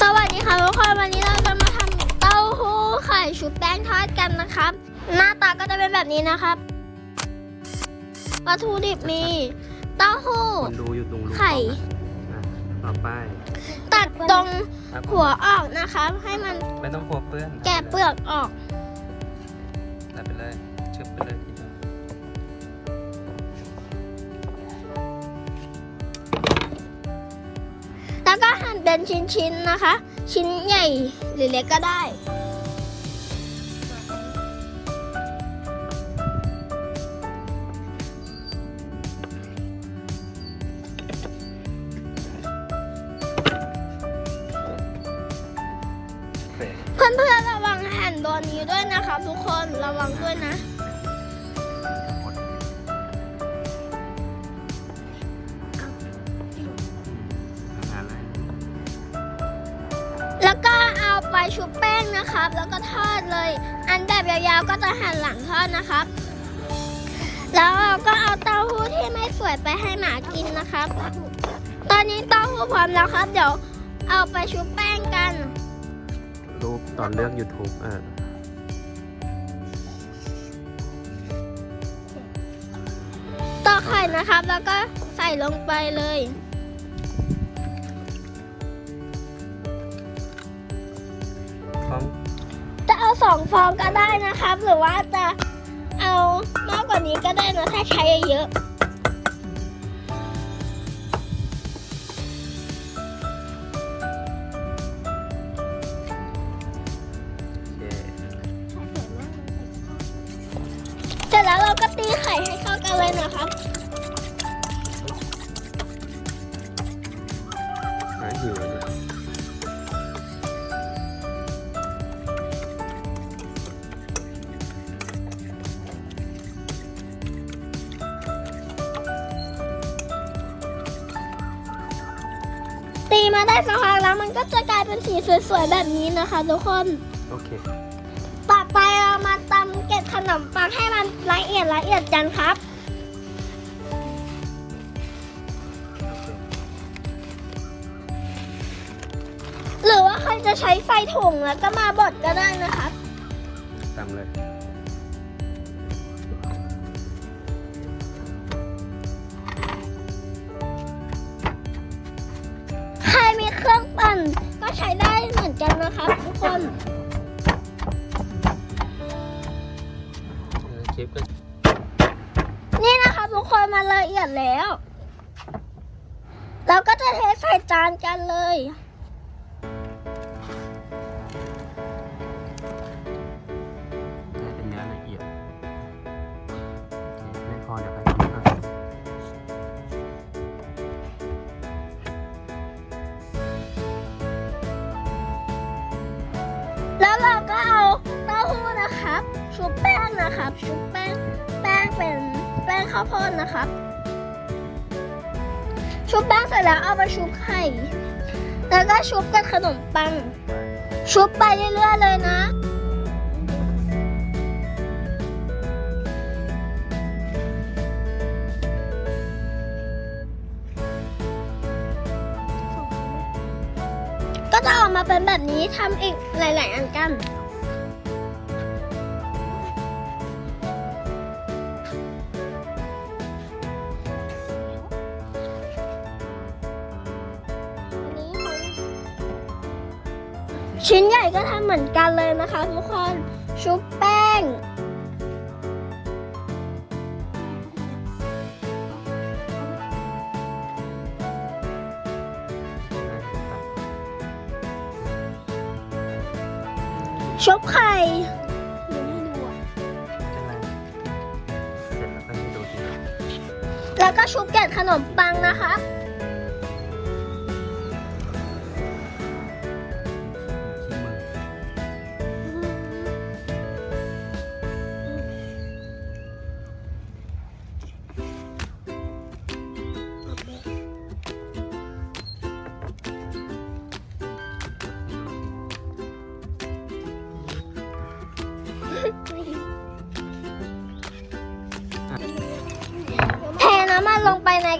สวัสดีค่ะทุกคนวันนี้เราจะมาทำเต้าหู้ไข่ชุบแป้งทอดกันนะครับ หน้าตาก็จะเป็นแบบนี้นะครับวัตถุดิบมี เต้าหู้คนดูอยู่ตรงรูไข่ อะต่อไปตัดตรงครับหัวออกนะครับ ให้มันไม่ต้องกลัวเปื้อนแกะเปลือกออกใส่ไปเลยชึบไปเลย แล้วก็หั่นเป็นชิ้นๆนะคะ ชิ้นใหญ่หรือเล็กก็ได้เสร็จเพื่อนๆระวังหั่นโดนนี้ด้วยนะคะทุกคนระวังด้วยนะ ชุบแป้งนะครับ แล้วก็ทอดเลย อันแบบยาวๆก็จะหั่นหลังทอดนะครับ แล้วเราก็เอาเต้าหู้ที่ไม่สวยไปให้หมากินนะครับ ตอนนี้เต้าหู้พร้อมแล้วครับ เดี๋ยวเอาไปชุบแป้งกัน รูปตอนเลือก YouTube เออต่อไข่นะครับ แล้วก็ใส่ลงไปเลย สองฟองก็ได้นะครับ หรือว่าจะเอามากกว่านี้ก็ได้นะถ้าใช้เยอะโอเคเสร็จแล้วเราก็ตีไข่ให้เข้ากันเลยนะครับ มาได้สักพักแล้วมันก็จะกลายเป็นสีสวยๆแบบนี้นะคะทุกคน โอเค ต่อไปเรามาตำเกล็ดขนมปังให้มันละเอียดละเอียดกันครับโอเคหรือว่าใครจะใช้ไฟถุงแล้วก็มาบดก็ได้นะครับ ตามเลย ใช้ได้เหมือนกันนะครับทุกคนเออคลิปก็นี่นะคะทุกคนมาละเอียดแล้ว เราก็จะเทใส่จานกันเลย ชุบแป้งนะครับ ชุบแป้งแป้งเป็นแป้งข้าวโพดนะครับ ชุบแป้งเสร็จแล้วเอาไปชุบไข่แล้วก็ชุบกับขนมปัง ชุบไปเรื่อยๆเลยนะก็จะออกมาเป็นแบบนี้ทำอีกหลาย ๆ อันกัน ชิ้นใหญ่ก็ทำเหมือนกันเลยนะคะทุกคนชุบแป้ง ชุบไข่เดี๋ยวให้ดูอะไม่เป็นไรเสร็จแล้วก็ให้ดูทีหลังแล้วก็ชุบแกะขนมปังนะคะ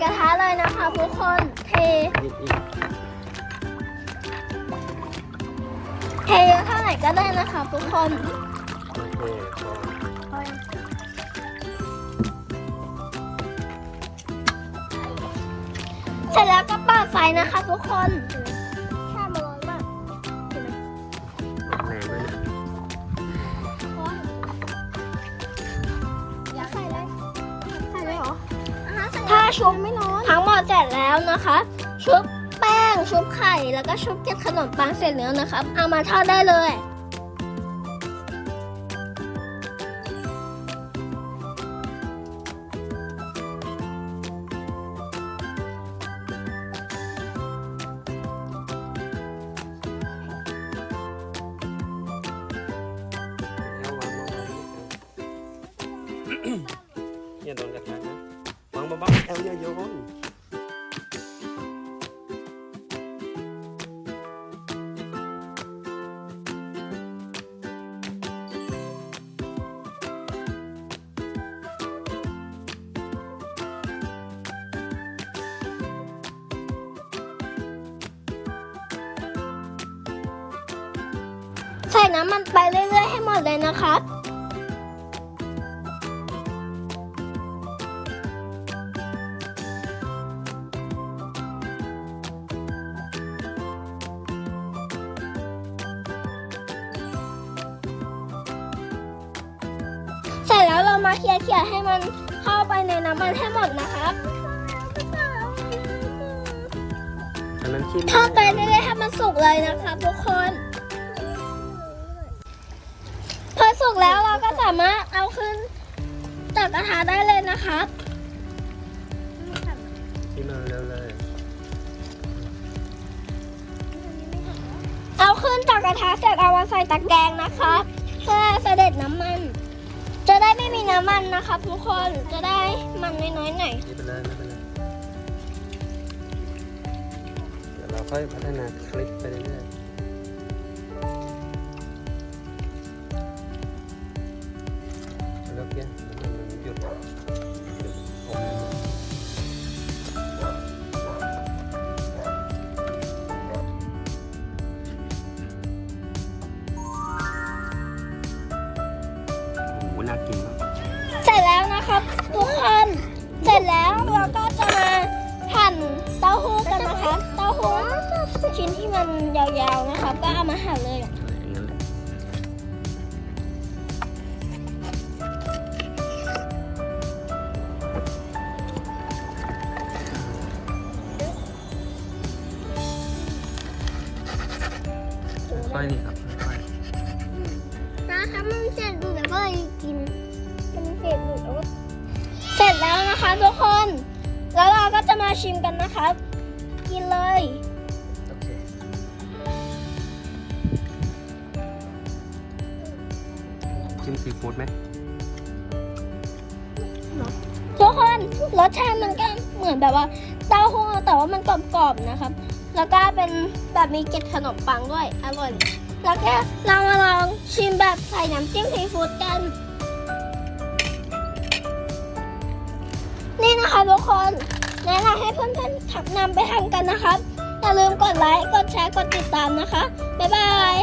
ระทะเลยนะคะทุกคนเท อีกอีกเทเยอะเท่าไหร่ก็ได้นะคะทุกคนโอเคพอเสร็จแล้วก็เปิดไฟนะคะทุกคน ชุบไม่ร้อนทั้งหมดเสร็จแล้วนะคะ ชุบแป้งชุบไข่แล้วก็ชุบเกล็ดขนมปังเสร็จแล้วนะครับ เอามาทอดได้เลยแล้ววางวางวางอย่าโดนกระทะ อย่าโยนใส่น้ำมันไปเรื่อยๆให้หมดเลยนะครับ ร็จแล้วเรามาเคี่ยวๆให้มันเข้าไปในน้ำมันให้หมดนะครับอันนั้นชิ้นทอดไปเรื่อยๆให้มันสุกเลยนะครับทุกคน พอสุกแล้วเราก็สามารถเอาขึ้นจากกระทะได้เลยนะครับชิ้นมาเร็วเลย เอาขึ้นจากกระทะเสร็จเอามาใส่ตะแกรงนะครับ เพื่อเสด็จน้ำมันจะได้ ไม่มีน้ำมันนะครับทุกคนจะได้มันน้อยๆหน่อยไม่เป็นไรไม่เป็นไรเดี๋ยวเราค่อยพัฒนาคลิปไปเรื่อยๆ นที่มันยาวๆนะครับก็เอามาหั่นเลยอย่างนั้นแหละค่อยๆนี่ครับค่อยนะคะมันเสร็จดูแล้วก็เลยกินมันเสร็จดูแล้วเสร็จแล้วนะคะทุกคน แล้วเราก็จะมาชิมกันนะครับกินเลย จิ้มซีฟู้ดไหมทุกคนรสชาติมันก็เหมือนแบบว่าเต้าหู้แต่ว่ามันกรอบๆนะครับ แล้วก็เป็นแบบมีเกล็ดขนมปังด้วยอร่อย แล้วก็เรามาลองชิมแบบใส่น้ำจิ้มซีฟู้ดกัน นี่นะคะทุกคนแนะนำให้เพื่อนๆทำนำไปทำกันนะครับอย่าลืมกดไลค์ กดแชร์ กดติดตามนะคะ บ๊ายบาย